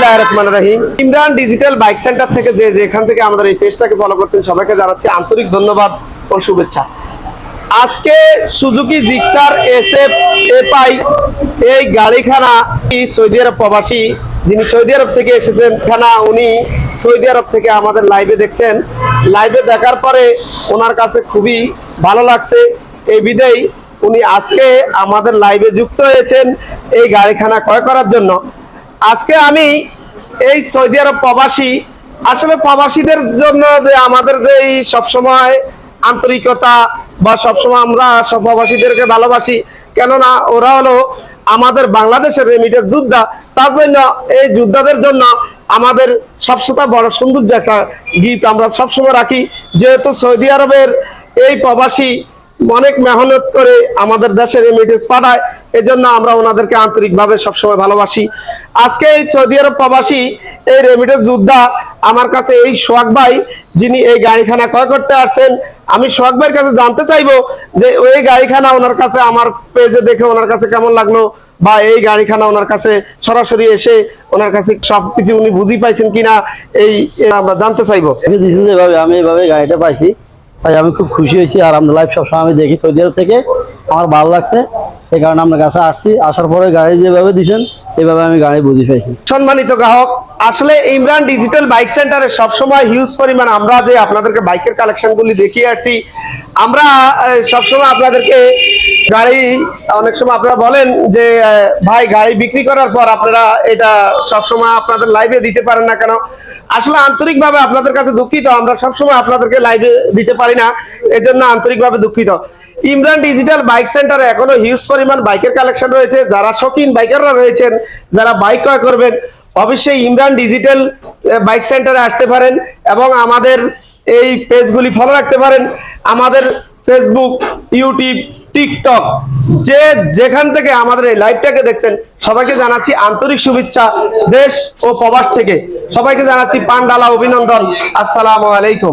বিসমিল্লাহ রহমান রহিম। ইমরান ডিজিটাল বাইক সেন্টার থেকে যে যেখান থেকে আমাদের এই পেজটাকে ফলো করছেন, সবাইকে জানাচ্ছি আন্তরিক ধন্যবাদ ও শুভেচ্ছা। আজকে সুজুকি জিক্সার এস এফ এই গাড়িখানা সৌদি আরব প্রবাসী যিনি সৌদি আরব থেকে এসেছেন খানা উনি সৌদি আরব থেকে আমাদের লাইভে দেখছেন। লাইভে দেখার পরে ওনার কাছে খুবই ভালো লাগছে। এই বিদেই উনি আজকে আমাদের লাইভে যুক্ত হয়েছেন এই গাড়িখানা ক্রয় করার জন্য। আজকে আমি এই সৌদি আরব প্রবাসী। আসলে প্রবাসীদের জন্য যে আমাদের যে এই সবসময় আন্তরিকতা বা সবসময় আমরা সব প্রবাসীদেরকে ভালোবাসি, কেননা ওরা হলো আমাদের বাংলাদেশের রেমিটের যোদ্ধা, তার জন্য এই যোদ্ধাদের জন্য আমাদের সবসময় বড় সৌন্দর্য একটা গিফট আমরা সবসময় রাখি। যেহেতু সৌদি আরবের এই প্রবাসী অনেক মেহনত করে আমাদের দেশে রেমিটেন্স পাঠায়। এজন্য আমরা ওনাদেরকে আন্তরিকভাবে সবসময় ভালোবাসি। আজকে এই সৌদি আরব প্রবাসী, এই রেমিটেন্স যোদ্ধা, আমার কাছে এই সোহাগ ভাই, যিনি এই গাড়িখানা ক্রয় করতে আসছেন, আমি সোহাগ ভাইয়ের কাছে জানতে চাইব যে ওই গাড়িখানা ওনার কাছে, আমার পেজে দেখে ওনার কাছে কেমন লাগল বা এই গাড়িখানা ওনার কাছে সরাসরি এসে ওনার কাছে সবকিছু উনি বুঝি পাইছেন কিনা, এই আমরা জানতে চাইব। আমি দিয়েছেন আমি এভাবে গাড়িটা পাইছি। তাই আমি খুব খুশি হয়েছি। আর আমরা লাইভ সবসময় আমি দেখি সৌদি আরব থেকে। আমার ভালো লাগছে। এই কারণে আপনার কাছে আসছি। আসার পরে গাড়ি যেভাবে দিচ্ছেন এভাবে আমি গাড়ি বুঝি পাইছি। সম্মানিত গ্রাহক, আসলে ইমরান ডিজিটাল বাইক সেন্টারে সবসময় হিউজ পরিমাণ আমরা যে আপনাদেরকে বাইকের কালেকশনগুলি দেখিয়ে আসছি, আমরা সবসময় আপনাদেরকে গাড়ি, অনেক সময় আপনারা বলেন যে ভাই গাড়ি বিক্রি করার পর আপনারা এটা সবসময় আপনাদের লাইভে দিতে পারেন না কেন? আসলে আন্তরিকভাবে আপনাদের কাছে দুঃখিত, আমরা সবসময় আপনাদেরকে লাইভে দিতে পারি না, এজন্য আন্তরিকভাবে দুঃখিত। ইমরান ডিজিটাল বাইক সেন্টারে এখনও হিউজ পরিমাণ বাইকের কালেকশন রয়েছে। যারা শৌখিন বাইকাররা রয়েছেন, যারা বাইক ক্রয় করবেন, অবশ্যই ইমরান ডিজিটাল বাইক সেন্টারে আসতে পারেন এবং আমাদের এই পেজগুলি ফলো রাখতে পারেন। আমাদের ফেসবুক ইউটিউব টিকটক যে যেখান থেকে আমাদের এই লাইভটাকে দেখছেন, সবাইকে জানাচ্ছি আন্তরিক শুভেচ্ছা দেশ ও প্রবাস থেকে। সবাইকে জানাচ্ছি পান্ডালা অভিনন্দন। আসসালামু আলাইকুম।